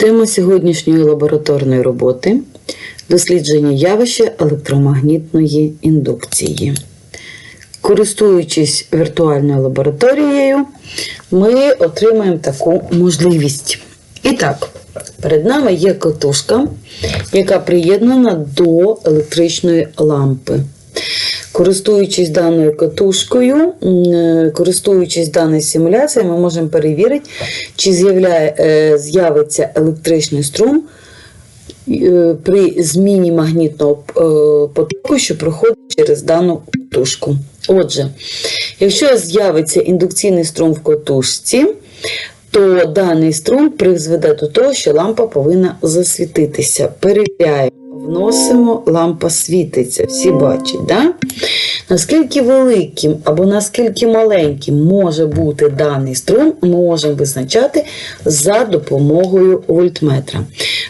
Тема сьогоднішньої лабораторної роботи дослідження явища електромагнітної індукції. Користуючись віртуальною лабораторією, ми отримаємо таку можливість. І так, перед нами є катушка, яка приєднана до електричної лампи. Користуючись даною катушкою, е, користуючись даною симуляцією, ми можемо перевірити, чи е, з'явиться електричний струм е, при зміні магнітного потоку, що проходить через дану катушку. Отже, якщо з'явиться індукційний струм в катушці, то даний струм призведе до того, що лампа повинна засвітитися. Перевіряємо. Вносимо, лампа світиться, всі бачать, да? наскільки великим або наскільки маленьким може бути даний струм, ми можемо визначати за допомогою вольтметра.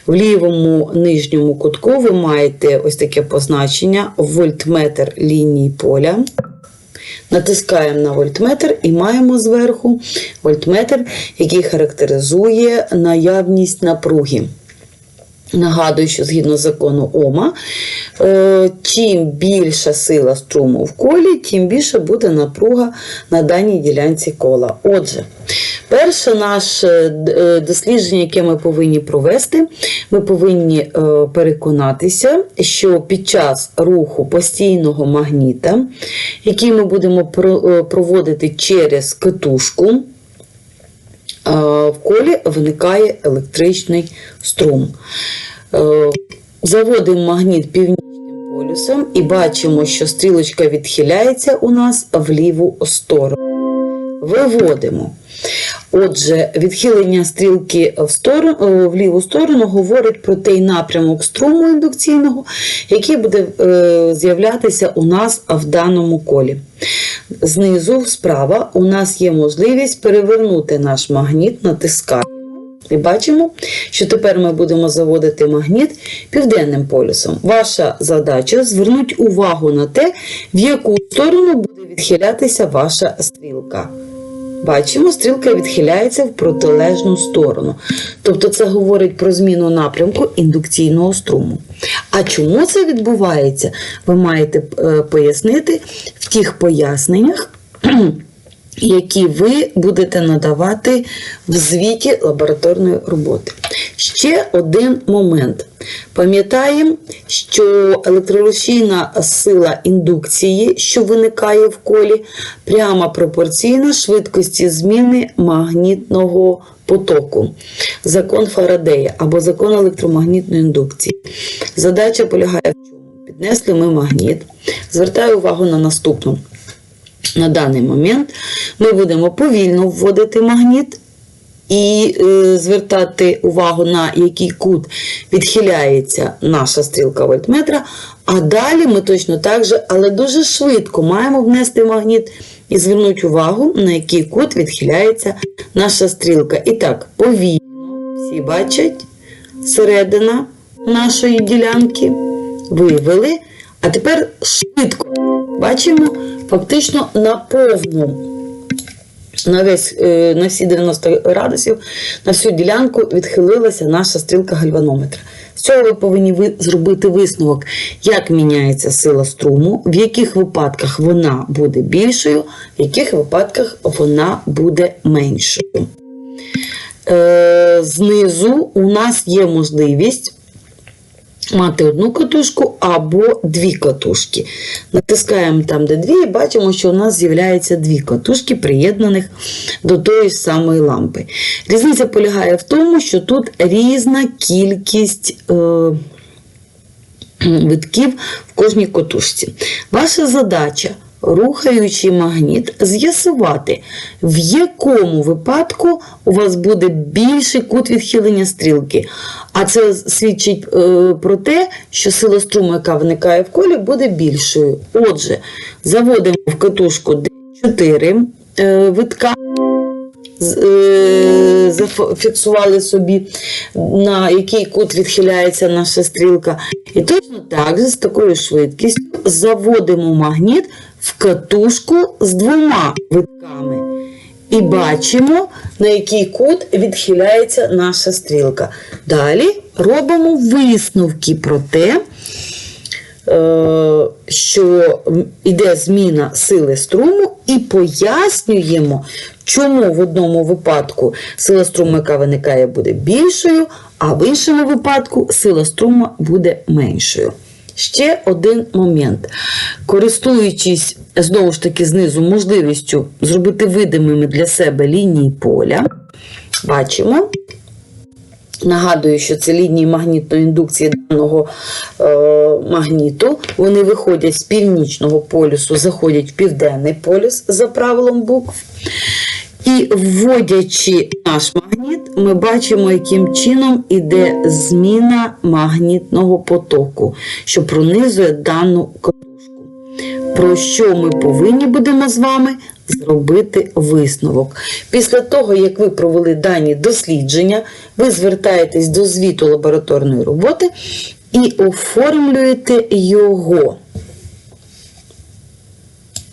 В лівому нижньому кутку ви маєте ось таке позначення вольтметр лінії поля. Натискаємо на вольтметр і маємо зверху вольтметр, який характеризує наявність напруги. Нагадую, що згідно закону Ома, е, чим більша сила струму в колі, тим більше буде напруга на даній ділянці кола. Отже, перше наше е, дослідження, яке ми повинні провести, ми повинні е, переконатися, що під час руху постійного магніта, який ми будемо проводити через катушку, в колі виникає електричний струм. Е, Заводимо магніт північним полюсом і бачимо, що стрілочка відхиляється у нас в ліву сторону. Виводимо. Отже, відхилення стрілки в, сторону, е, в ліву сторону говорить про той напрямок струму індукційного, який буде е, з'являтися у нас в даному колі. Знизу справа у нас є можливість перевернути наш магніт, натискаємо. І бачимо, що тепер ми будемо заводити магніт південним полюсом. Ваша задача звернути увагу на те, в яку сторону буде відхилятися ваша стрілка. Бачимо, стрілка відхиляється в протилежну сторону. Тобто це говорить про зміну напрямку індукційного струму. А чому це відбувається, ви маєте е, пояснити в тих поясненнях, які ви будете надавати в звіті лабораторної роботи. Ще один момент. Пам'ятаємо, що електрорушійна сила індукції, що виникає в колі, прямо пропорційна швидкості зміни магнітного потоку. Закон Фарадея або закон електромагнітної індукції. Задача полягає в чому? Піднесли ми магніт. Звертаю увагу на наступну. На даний момент ми будемо повільно вводити магніт і е, звертати увагу, на який кут відхиляється наша стрілка вольтметра. А далі ми точно так же, але дуже швидко маємо внести магніт і звернути увагу, на який кут відхиляється наша стрілка. І так, повільно, всі бачать, середина нашої ділянки вивели. А тепер швидко бачимо, фактично на повну, на, весь, е, на всі 90 градусів, на всю ділянку відхилилася наша стрілка гальванометра. З цього ви повинні ви зробити висновок, як міняється сила струму, в яких випадках вона буде більшою, в яких випадках вона буде меншою. Е, знизу у нас є можливість мати одну катушку або дві катушки. Натискаємо там, де дві, і бачимо, що у нас з'являється дві катушки, приєднаних до тої ж самої лампи. Різниця полягає в тому, що тут різна кількість. Е, витків в кожній котушці. Ваша задача, рухаючи магніт, з'ясувати, в якому випадку у вас буде більший кут відхилення стрілки. А це свідчить е, про те, що сила струму, яка виникає в колі, буде більшою. Отже, заводимо в катушку 4 е, витка е, зафіксували собі, на який кут відхиляється наша стрілка. І точно так же з такою швидкістю заводимо магніт в катушку з двома витками. І бачимо, на який кут відхиляється наша стрілка. Далі робимо висновки про те, е, що йде зміна сили струму, і пояснюємо, чому в одному випадку сила струму, яка виникає, буде більшою, а в іншому випадку сила струму буде меншою. Ще один момент. Користуючись знову ж таки знизу можливістю зробити видимими для себе лінії поля, бачимо. Нагадую, що це лінії магнітної індукції даного е, магніту. Вони виходять з північного полюсу, заходять в південний полюс за правилом букв. І вводячи наш магніт, ми бачимо, яким чином іде зміна магнітного потоку, що пронизує дану катушку. Про що ми повинні будемо з вами зробити висновок. Після того, як ви провели дані дослідження, ви звертаєтесь до звіту лабораторної роботи і оформлюєте його.